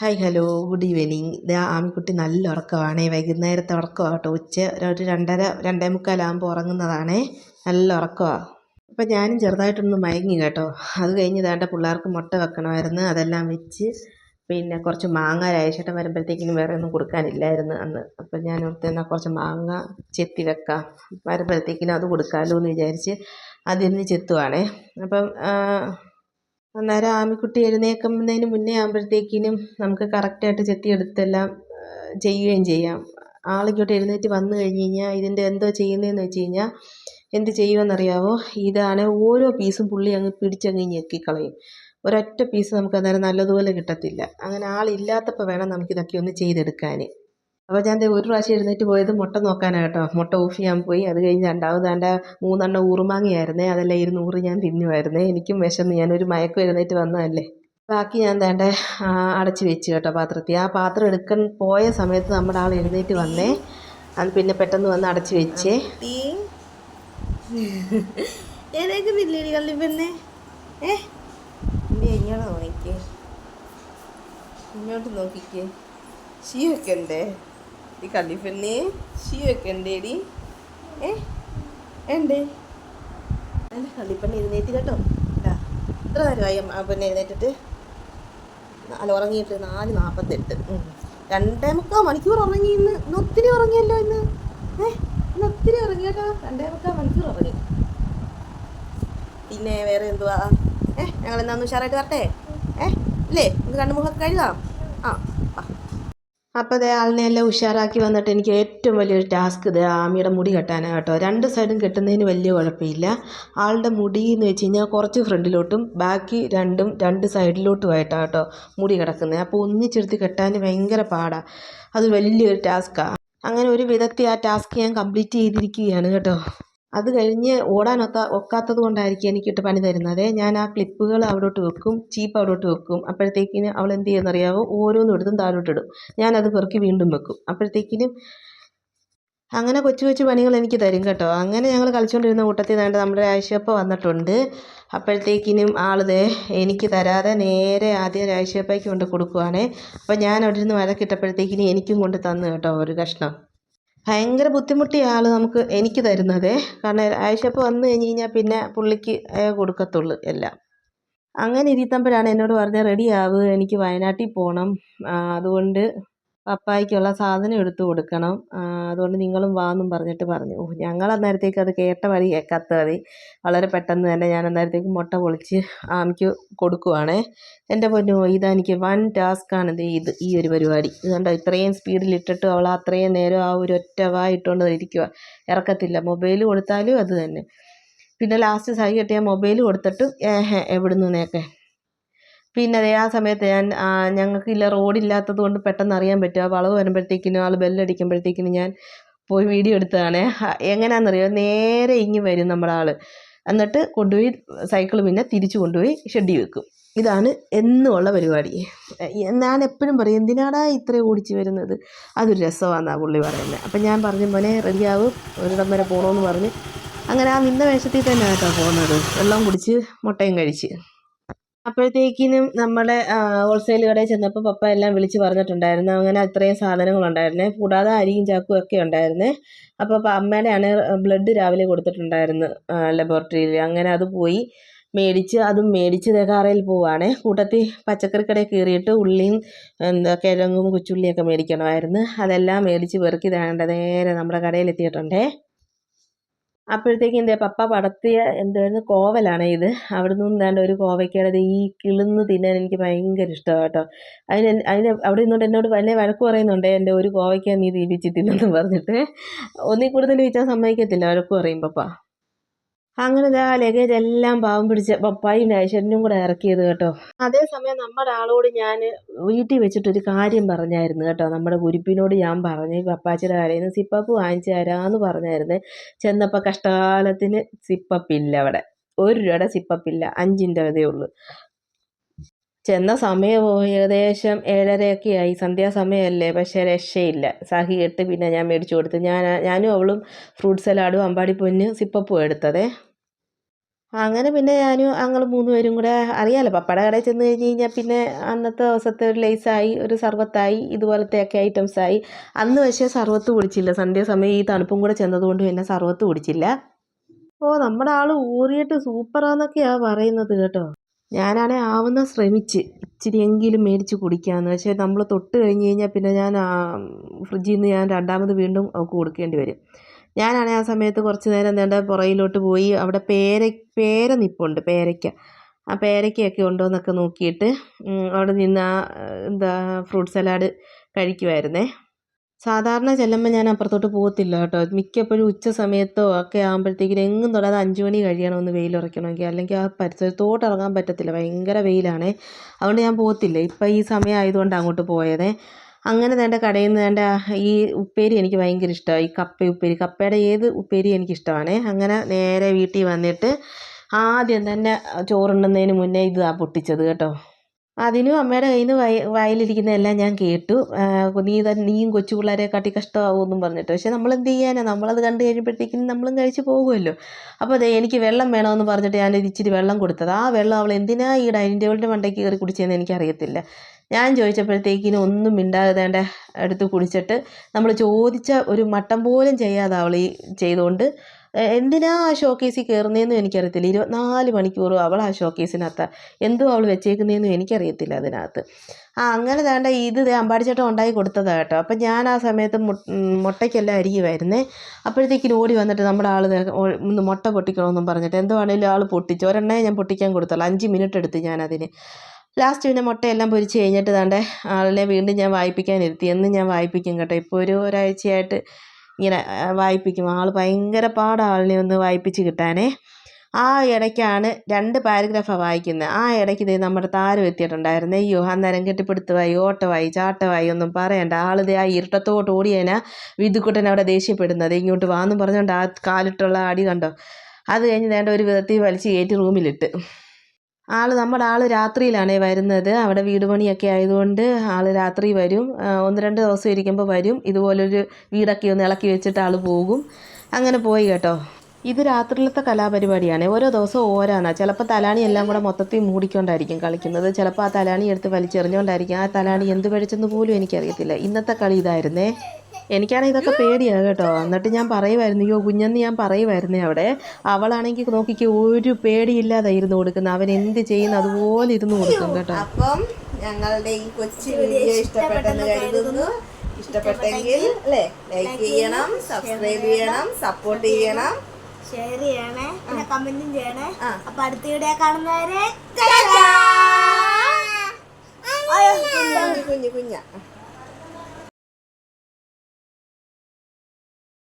Hi hello good evening. ഇതാ ആമിക്കുട്ടി നല്ല ഉറക്കമാണേ. വൈകുന്നേരത്തെ ഉറക്കമാണ് കേട്ടോ ഉച്ച ഒരു രണ്ടര രണ്ടേ മുക്കാലാകുമ്പോൾ ഉറങ്ങുന്നതാണേ. നല്ല ഉറക്കമാണ് അപ്പം ഞാനും ചെറുതായിട്ടൊന്ന് മയങ്ങി കേട്ടോ. അത് കഴിഞ്ഞ് ഇതാണ്ട് പിള്ളേർക്ക് മുട്ട വെക്കണമായിരുന്നു. അതെല്ലാം വെച്ച് പിന്നെ കുറച്ച് മാങ്ങ രാജേഷേട്ടൻ വരുമ്പോഴത്തേക്കിനും വേറെ ഒന്നും കൊടുക്കാനില്ലായിരുന്നു അന്ന്. അപ്പം ഞാൻ ഓർത്ത് എന്നാൽ കുറച്ച് മാങ്ങ ചെത്തി വെക്കാം. വരുമ്പോഴത്തേക്കിനും അത് കൊടുക്കാമല്ലോ എന്ന് വിചാരിച്ച് അതിന്ന് ചെത്തുവാണേ. അപ്പം അന്നേരം ആമിക്കുട്ടി എഴുന്നേൽക്കുന്നതിന് മുന്നേ ആകുമ്പോഴത്തേക്കിനും നമുക്ക് കറക്റ്റായിട്ട് ചെത്തിയെടുത്തെല്ലാം ചെയ്യുകയും ചെയ്യാം. ആളിങ്ങോട്ട് എഴുന്നേറ്റ് വന്നു കഴിഞ്ഞ് കഴിഞ്ഞാൽ ഇതിന്റെ എന്തോ ചെയ്യുന്നതെന്ന് വെച്ച് കഴിഞ്ഞാൽ എന്ത് ചെയ്യുമെന്നറിയാവോ? ഇതാണ് ഓരോ പീസും പുള്ളി അങ്ങ് പിടിച്ചങ്ങ് ഞെക്കിക്കളയും ഒരൊറ്റ പീസ് നമുക്ക് അന്നേരം നല്ലതുപോലെ കിട്ടത്തില്ല. അങ്ങനെ ആളില്ലാത്തപ്പോൾ വേണം നമുക്കിതൊക്കെ ഒന്ന് ചെയ്തെടുക്കാൻ അപ്പോൾ ഞാൻ ഒരു പ്രാവശ്യം എഴുന്നേറ്റ് പോയത് മുട്ട നോക്കാനാണ് കേട്ടോ. മുട്ട ഓഫ് ചെയ്യാൻ പോയി. അത് കഴിഞ്ഞ് രണ്ടാമത് എന്റെ മൂന്നെണ്ണം ഊറുമാങ്ങയായിരുന്നേ അതെല്ലാം ഇരുന്ന് ഊറ് ഞാൻ തിന്നുമായിരുന്നേ. എനിക്കും വിശന്ന് ഞാനൊരു മയക്കം എഴുന്നേറ്റ് വന്നതല്ലേ. ബാക്കി ഞാൻ വേണ്ട അടച്ച് വെച്ച് കേട്ടോ പാത്രത്തിൽ. ആ പാത്രം എടുക്കാൻ പോയ സമയത്ത് നമ്മുടെ ആൾ എഴുന്നേറ്റ് വന്നേ. അത് പിന്നെ പെട്ടെന്ന് വന്ന് അടച്ച് വെച്ചേ. ഇങ്ങോട്ട് നോക്കിക്കേ? ഇങ്ങോട്ട് നോക്കിക്കേ. ഈ കള്ളിപ്പെണ്ണെ ഷീ വെക്കണ്ടേടി ഏ ഉണ്ട് അല്ല കള്ളിപ്പെണ്ണ എഴുന്നേറ്റ് കേട്ടോ. കേട്ടാ ഇത്ര നേരമായി പെണ്ണെ എഴുന്നേറ്റിട്ട്. അല്ല ഉറങ്ങിയിട്ട് നാല് നാൽപ്പത്തെട്ട് രണ്ടേ മുക്കാൽ മണിക്കൂർ ഉറങ്ങി ഇന്ന്. ഇന്ന് ഒത്തിരി ഉറങ്ങിയല്ലോ ഇന്ന്. ഏ ഇന്ന് ഒത്തിരി ഉറങ്ങി കേട്ടോ. രണ്ടേ മുക്കാൽ മണിക്കൂർ ഉറങ്ങി. പിന്നെ വേറെ എന്തുവാ? ഏ ഞങ്ങൾ എന്നാന്ന് ഉഷാറായിട്ട് വരട്ടെ? ഏ ഇല്ലേ? ഇത് കണ്ണുമുഖമൊക്കെ കഴുകാം. അപ്പോൾ ദേ ആളിനെ എല്ലാം ഉഷാറാക്കി വന്നിട്ട് എനിക്ക് ഏറ്റവും വലിയൊരു ടാസ്ക് ഇത് ആമിയുടെ മുടി കെട്ടാനാണ് കേട്ടോ. രണ്ട് സൈഡും കെട്ടുന്നതിന് വലിയ കുഴപ്പമില്ല. ആളുടെ മുടി എന്ന് വെച്ച് കഴിഞ്ഞാൽ കുറച്ച് ഫ്രണ്ടിലോട്ടും ബാക്കി രണ്ടും രണ്ട് സൈഡിലോട്ടുമായിട്ടാണ് കേട്ടോ മുടി കിടക്കുന്നത്. അപ്പോൾ ഒന്നിച്ചെടുത്ത് കെട്ടാൻ ഭയങ്കര പാടാണ് അത് വലിയൊരു ടാസ്ക്കാണ് അങ്ങനെ ഒരു വിധത്തിൽ ആ ടാസ്ക് ഞാൻ കംപ്ലീറ്റ് ചെയ്തിരിക്കുകയാണ് കേട്ടോ. അത് കഴിഞ്ഞ് ഓടാനൊത്ത ഒക്കാത്തത് കൊണ്ടായിരിക്കും എനിക്കിട്ട് പണി തരുന്നത്. ഞാൻ ആ ക്ലിപ്പുകൾ അവിടോട്ട് വെക്കും ചീപ്പ് അവിടോട്ട് വെക്കും. അപ്പോഴത്തേക്കിന് അവൾ എന്ത് ചെയ്യുമെന്നറിയാമോ ഓരോന്നും എടുത്തും താഴോട്ടിടും ഞാനത് പെറുക്കി വീണ്ടും വെക്കും. അപ്പോഴത്തേക്കിനും അങ്ങനെ കൊച്ചു കൊച്ചു പണികൾ എനിക്ക് തരും കേട്ടോ. അങ്ങനെ ഞങ്ങൾ കളിച്ചുകൊണ്ടിരുന്ന കൂട്ടത്തിൽ വേണ്ട നമ്മുടെ രാജശേപ്പ വന്നിട്ടുണ്ട്. അപ്പോഴത്തേക്കിനും ആളിതേ എനിക്ക് തരാതെ നേരെ ആദ്യം രാജശേപ്പയ്ക്ക് കൊണ്ട് കൊടുക്കുവാണേ. അപ്പോൾ ഞാൻ അവിടെ നിന്ന് വഴക്കിട്ടപ്പോഴത്തേക്കിനും എനിക്കും കൊണ്ട് തന്നു കേട്ടോ ഒരു കഷ്ണം. ഭയങ്കര ബുദ്ധിമുട്ടിയ ആൾ നമുക്ക് എനിക്ക് തരുന്നത്. കാരണം ആഴ്ചപ്പ് വന്നു കഴിഞ്ഞ് കഴിഞ്ഞാൽ പിന്നെ പുള്ളിക്ക് കൊടുക്കത്തുള്ളൂ എല്ലാം. അങ്ങനെ ഇരിക്കുമ്പോഴാണ് എന്നോട് പറഞ്ഞത് റെഡി ആവ് എനിക്ക് വയനാട്ടിൽ പോകണം അതുകൊണ്ട് പപ്പായ്ക്കുള്ള സാധനം എടുത്തു കൊടുക്കണം. അതുകൊണ്ട് നിങ്ങളും വാ എന്നും പറഞ്ഞിട്ട് പറഞ്ഞു. ഓ ഞങ്ങൾ അന്നേരത്തേക്ക് അത് കേട്ട വഴി കേൾക്കാത്ത മതി. വളരെ പെട്ടെന്ന് തന്നെ ഞാൻ അന്നേരത്തേക്ക് മുട്ട പൊളിച്ച് ആമിക്ക് കൊടുക്കുവാണേ. എന്റെ പൊന്നു ഇതെനിക്ക് വൺ ടാസ്ക്കാണ് ഇത് ഇത് ഈ ഒരു പരിപാടി. ഇതുകൊണ്ട് കണ്ടോ ഇത്രയും സ്പീഡിൽ ഇട്ടിട്ട് അവൾ അത്രയും നേരം ആ ഒരു ഒറ്റ വാ ഇട്ടുകൊണ്ട് ഇരിക്കുക ഇറക്കത്തില്ല മൊബൈൽ കൊടുത്താലും അത് തന്നെ. പിന്നെ ലാസ്റ്റ് സഹി കെട്ടിയ മൊബൈൽ കൊടുത്തിട്ട് ഏഹ് എവിടുന്ന് നേക്കെ പിന്നെ അതേ ആ സമയത്ത് ഞാൻ ഞങ്ങൾക്ക് ഞങ്ങൾക്കില്ല റോഡില്ലാത്തത് കൊണ്ട് പെട്ടെന്ന് അറിയാൻ പറ്റും. ആ വളവ് വരുമ്പോഴത്തേക്കിനും ആൾ ബെല്ലടിക്കുമ്പോഴത്തേക്കിനും ഞാൻ പോയി വീഡിയോ എടുത്തതാണ്. എങ്ങനെയാണെന്നറിയോ നേരെ ഇങ്ങ് വരും നമ്മുടെ ആൾ എന്നിട്ട് കൊണ്ടുപോയി സൈക്കിൾ പിന്നെ തിരിച്ചു കൊണ്ടുപോയി ഷെഡി വെക്കും. ഇതാണ് എന്നുമുള്ള പരിപാടി. ഞാൻ എപ്പോഴും പറയും എന്തിനാടാ ഇത്രയും ഓടിച്ച് വരുന്നത്? അതൊരു രസമാണെന്നാണ് പുള്ളി പറയുന്നത് അപ്പം ഞാൻ പറഞ്ഞു മോനെ റെഡിയാവും. ഒരിടം വരെ പോകണമെന്ന് പറഞ്ഞ്. അങ്ങനെ ആ നിന്ന വേഷത്തിൽ തന്നെ കേട്ടോ പോകുന്നത് വെള്ളം കുടിച്ച് മുട്ടയും കഴിച്ച്. അപ്പോഴത്തേക്കിനും നമ്മുടെ ഹോൾസെയിൽ കടയിൽ ചെന്നപ്പോൾ പപ്പ എല്ലാം വിളിച്ച് പറഞ്ഞിട്ടുണ്ടായിരുന്നു. അങ്ങനെ അത്രയും സാധനങ്ങളുണ്ടായിരുന്നേ കൂടാതെ അരിയും ചാക്കും ഒക്കെ ഉണ്ടായിരുന്നേ. അപ്പോൾ അമ്മയുടെ ആണ് ബ്ലഡ് രാവിലെ കൊടുത്തിട്ടുണ്ടായിരുന്നു ലബോറട്ടറിയിൽ അങ്ങനെ അത് പോയി മേടിച്ച് അതും മേടിച്ച് തേക്കാറയിൽ പോവുകയാണേ കൂട്ടത്തിൽ പച്ചക്കറി കടയിൽ കയറിയിട്ട് ഉള്ളിയും എന്താ കിഴങ്ങും കൊച്ചുള്ളിയൊക്കെ മേടിക്കണമായിരുന്നു. അതെല്ലാം മേടിച്ച് പെറുക്കി താണ്ട നേരെ നമ്മുടെ കടയിൽ എത്തിയിട്ടുണ്ടേ. അപ്പോഴത്തേക്കും എന്റെ പപ്പ പടത്തിയ എന്തായിരുന്നു? കോവലാണ് ഇത്. അവിടെ നിന്ന് ഒരു കോവയ്ക്കയുടെ ഈ കിളിന്ന് തിന്നാൻ എനിക്ക് ഭയങ്കര ഇഷ്ടമാണ് കേട്ടോ. അതിന് അതിന് അവിടെ നിന്നുകൊണ്ട് എന്നോട് വലിയ വഴക്ക് പറയുന്നുണ്ട്? എന്റെ ഒരു കോവയ്ക്ക നീ തിരിച്ചിട്ടില്ലെന്ന് പറഞ്ഞിട്ട്. ഒന്നിൽ കൂടുതൽ വെച്ചാൽ സമ്മതിക്കത്തില്ല വഴക്ക് പറയും പപ്പ. അങ്ങനെ ആ ലഗേജ് എല്ലാം പാവം പിടിച്ച പപ്പായും ഐശ്വര്യനും കൂടെ ഇറക്കിയത് കേട്ടോ. അതേസമയം നമ്മുടെ ആളോട് ഞാൻ വീട്ടിൽ വെച്ചിട്ടൊരു കാര്യം പറഞ്ഞായിരുന്നു കേട്ടോ. നമ്മുടെ ഗുരുപ്പിനോട് ഞാൻ പറഞ്ഞു പപ്പാച്ചിയുടെ കാര്യം സിപ്പപ്പ് വാങ്ങിച്ചു തരാമെന്ന് പറഞ്ഞായിരുന്നു. ചെന്നപ്പോൾ കഷ്ടകാലത്തിന് സിപ്പപ്പില്ല അവിടെ. ഒരു രൂപയുടെ സിപ്പപ്പില്ല. അഞ്ചിന്റെ അതേ ഉള്ളൂ. ചെന്ന സമയം ഏകദേശം ഏഴരയൊക്കെ ആയി സന്ധ്യാസമയമല്ലേ? പക്ഷേ രക്ഷയില്ല. സഹി കെട്ട് പിന്നെ ഞാൻ മേടിച്ചു കൊടുത്തു. ഞാൻ ഞാനും അവളും ഫ്രൂട്ട് സലാഡും അമ്പാടി പൊന്ന് സിപ്പപ്പും എടുത്തതേ. അങ്ങനെ പിന്നെ ഞാനും ഞങ്ങൾ മൂന്ന് പേരും കൂടെ അറിയാമല്ലോ പപ്പയുടെ കടയിൽ ചെന്ന് കഴിഞ്ഞ് കഴിഞ്ഞാൽ പിന്നെ അന്നത്തെ ദിവസത്തെ ഒരു ലേസായി ഒരു സർബത്തായി ഇതുപോലത്തെയൊക്കെ ഐറ്റംസായി. അന്ന് പക്ഷേ സർബത്ത് കുടിച്ചില്ല. സന്ധ്യാസമയം ഈ തണുപ്പും കൂടെ ചെന്നതുകൊണ്ട് പിന്നെ സർബത്ത് കുടിച്ചില്ല. ഓ നമ്മുടെ ആൾ ഊറിയിട്ട് സൂപ്പറാന്നൊക്കെയാണ് പറയുന്നത് കേട്ടോ. ഞാനാണെ ആവുന്ന ശ്രമിച്ച് ഇച്ചിരിയെങ്കിലും മേടിച്ച് കുടിക്കാമെന്ന് പക്ഷേ നമ്മൾ തൊട്ട് കഴിഞ്ഞ് കഴിഞ്ഞാൽ പിന്നെ ഞാൻ ഫ്രിഡ്ജിൽ നിന്ന് ഞാൻ രണ്ടാമത് വീണ്ടും കൊടുക്കേണ്ടി വരും. ഞാനാണെ ആ സമയത്ത് കുറച്ച് നേരം എന്താ പുറയിലോട്ട് പോയി അവിടെ പേര പേര നിപ്പുണ്ട് പേരയ്ക്ക. ആ പേരയ്ക്കയൊക്കെ ഉണ്ടോ എന്നൊക്കെ നോക്കിയിട്ട് അവിടെ നിന്ന് ആ എന്താ ഫ്രൂട്ട് സലാഡ് കഴിക്കുമായിരുന്നേ സാധാരണ ചെല്ലുമ്പോൾ ഞാൻ അപ്പുറത്തോട്ട് പോകത്തില്ല കേട്ടോ. മിക്കപ്പോഴും ഉച്ച സമയത്തോ ഒക്കെ ആകുമ്പോഴത്തേക്കിനും എങ്ങും തൊടാതെ അഞ്ച് മണി കഴിയണം ഒന്ന് വെയിലുറയ്ക്കണമെങ്കിൽ. അല്ലെങ്കിൽ ആ പരിസരത്തോട്ട് ഇറങ്ങാൻ പറ്റത്തില്ല. ഭയങ്കര വെയിലാണേ. അതുകൊണ്ട് ഞാൻ പോകത്തില്ല ഇപ്പം ഈ സമയം ആയതുകൊണ്ട് അങ്ങോട്ട് പോയതേ. അങ്ങനെ വേണ്ട കടയിൽ നിന്ന് വേണ്ട ഈ ഉപ്പേരി എനിക്ക് ഭയങ്കര ഇഷ്ടമാണ് ഈ കപ്പ ഉപ്പേരി കപ്പയുടെ ഏത് ഉപ്പേരി എനിക്കിഷ്ടമാണ് അങ്ങനെ നേരെ വീട്ടിൽ വന്നിട്ട് ആദ്യം തന്നെ ചോറുണ്ണുന്നതിന് മുന്നേ ഇതാ പൊട്ടിച്ചത് കേട്ടോ. അതിനും അമ്മയുടെ കയ്യിൽ നിന്ന് വയ വയലിരിക്കുന്നതെല്ലാം ഞാൻ കേട്ടു. നീ തന്നെ നീയും കൊച്ചു പിള്ളേരെ കാട്ടി കഷ്ടമാവുമെന്നും പറഞ്ഞിട്ട്. പക്ഷേ നമ്മൾ എന്ത് ചെയ്യാനാണ് നമ്മളത് കണ്ടു കഴിയുമ്പോഴത്തേക്കും നമ്മളും കഴിച്ച് പോകുമല്ലോ. അപ്പോൾ അതെ എനിക്ക് വെള്ളം വേണമെന്ന് പറഞ്ഞിട്ട് ഞാൻ ഇച്ചിരി വെള്ളം കൊടുത്തത്. ആ വെള്ളം അവൾ എന്തിനാ ഈ ഡൈനിങ് ടേബിളിന്റെ മണ്ടയ്ക്ക് കയറി കുടിച്ചതെന്ന് എനിക്കറിയത്തില്ല. ഞാൻ ചോദിച്ചപ്പോഴത്തേക്കിന് ഒന്നും മിണ്ടാതെ വേണ്ട എടുത്ത് കുടിച്ചിട്ട് നമ്മൾ ചോദിച്ച ഒരു മട്ടം പോലും ചെയ്യാതെ അവൾ ഈ ചെയ്തുകൊണ്ട് എന്തിനാ ആ ഷോക്കേസിൽ കയറുന്നതെന്നും എനിക്കറിയത്തില്ല. ഇരുപത്തിനാല് മണിക്കൂറും അവൾ ആ ഷോക്കേസിനകത്ത്. എന്തോ അവൾ വെച്ചേക്കുന്നതെന്നും എനിക്കറിയത്തില്ല അതിനകത്ത്. ആ അങ്ങനെ വേണ്ട ഇത് അമ്പാടിച്ചേട്ടൻ ഉണ്ടാക്കി കൊടുത്തതാണ് കേട്ടോ. അപ്പം ഞാൻ ആ സമയത്ത് മുട്ടയ്ക്കെല്ലാം അരിയുമായിരുന്നേ അപ്പോഴത്തേക്കിനും ഓടി വന്നിട്ട് നമ്മുടെ ആൾ ഒന്ന് മുട്ട പൊട്ടിക്കണമെന്നും പറഞ്ഞിട്ട് എന്തോ ആണെങ്കിലും ആൾ പൊട്ടിച്ചു ഒരെണ്ണേ ഞാൻ പൊട്ടിക്കാൻ കൊടുത്തുള്ളൂ. അഞ്ച് മിനിറ്റ് എടുത്ത് ഞാനതിന്. ലാസ്റ്റ് പിന്നെ മുട്ടയെല്ലാം പൊരിച്ച് കഴിഞ്ഞിട്ട് താണ്ട് ആളിനെ വീണ്ടും ഞാൻ വായിപ്പിക്കാനിരുത്തി എന്നും ഞാൻ വായിപ്പിക്കും കേട്ടോ. ഇപ്പോൾ ഒരു ഒരാഴ്ചയായിട്ട് ഇങ്ങനെ വായിപ്പിക്കും. ആൾ ഭയങ്കര പാടാണ് ആളിനെ ഒന്ന് വായിപ്പിച്ച് കിട്ടാനേ. ആ ഇടയ്ക്കാണ് രണ്ട് പാരഗ്രാഫാണ് വായിക്കുന്നത് ആ ഇടയ്ക്ക് ഇതേ നമ്മുടെ താരം എത്തിയിട്ടുണ്ടായിരുന്നു. അയ്യോ അന്നേരം കെട്ടിപ്പിടുത്തമായി ഓട്ടമായി ചാട്ടമായി ഒന്നും പറയണ്ട. ആളിതേ ആ ഇരുട്ടത്തോട്ട് ഓടിയേനാ വിധുക്കുട്ടൻ അവിടെ ദേഷ്യപ്പെടുന്നത്. ഇങ്ങോട്ട് വാന്നും പറഞ്ഞുകൊണ്ട് ആ കാലിട്ടുള്ള അടി കണ്ടോ? അത് കഴിഞ്ഞ് വേണ്ട ഒരു വിധത്തിൽ വലിച്ച് കയറ്റി റൂമിലിട്ട്. ആൾ നമ്മുടെ ആൾ രാത്രിയിലാണേ വരുന്നത്. അവിടെ വീട് പണിയൊക്കെ ആയതുകൊണ്ട് ആൾ രാത്രി വരും. ഒന്ന് രണ്ട് ദിവസം ഇരിക്കുമ്പോൾ വരും. ഇതുപോലൊരു വീടൊക്കെ ഒന്ന് ഇളക്കി വെച്ചിട്ട് ആൾ പോകും. അങ്ങനെ പോയി കേട്ടോ. ഇത് രാത്രിയിലത്തെ കലാപരിപാടിയാണ്. ഓരോ ദിവസവും ഓരോന്നാണ് ചിലപ്പോൾ തലാണി എല്ലാം കൂടെ മൊത്തത്തിൽ മൂടിക്കൊണ്ടായിരിക്കും കളിക്കുന്നത്. ചിലപ്പോൾ ആ തലാണി എടുത്ത് വലിച്ചെറിഞ്ഞുകൊണ്ടായിരിക്കും ആ തലാണി എന്ത് പഠിച്ചെന്ന് പോലും എനിക്കറിയത്തില്ല. ഇന്നത്തെ കളി ഇതായിരുന്നേ. എനിക്കാണെങ്കിൽ ഇതൊക്കെ പേടിയാണ് കേട്ടോ. എന്നിട്ട് ഞാൻ പറയുമായിരുന്നു അയ്യോ കുഞ്ഞെന്ന് ഞാൻ പറയുമായിരുന്നേ അവിടെ. അവളാണെങ്കിൽ നോക്കിക്ക് ഒരു പേടിയില്ലാതെ ഇരുന്ന് കൊടുക്കുന്നത് അവൻ എന്ത് ചെയ്യുന്നു അതുപോലെ ഇരുന്ന് കൊടുക്കും കേട്ടോ. അപ്പം ഞങ്ങളുടെ ഈ കൊച്ചു വീഡിയോ ഇഷ്ടപ്പെട്ടെന്ന് കരുതുന്നു. ഇഷ്ടപ്പെട്ടെങ്കിൽ അല്ലേ ലൈക്ക് ചെയ്യണം സബ്സ്ക്രൈബ് ചെയ്യണം സപ്പോർട്ട് ചെയ്യണം. ഷെയർ ചെയ്യണേ പിന്നെ കമന്റും ചെയ്യണേ. അപ്പൊ അടുത്ത വീഡിയോ കാണുന്നവരെ കുഞ്ഞു കുഞ്ഞ.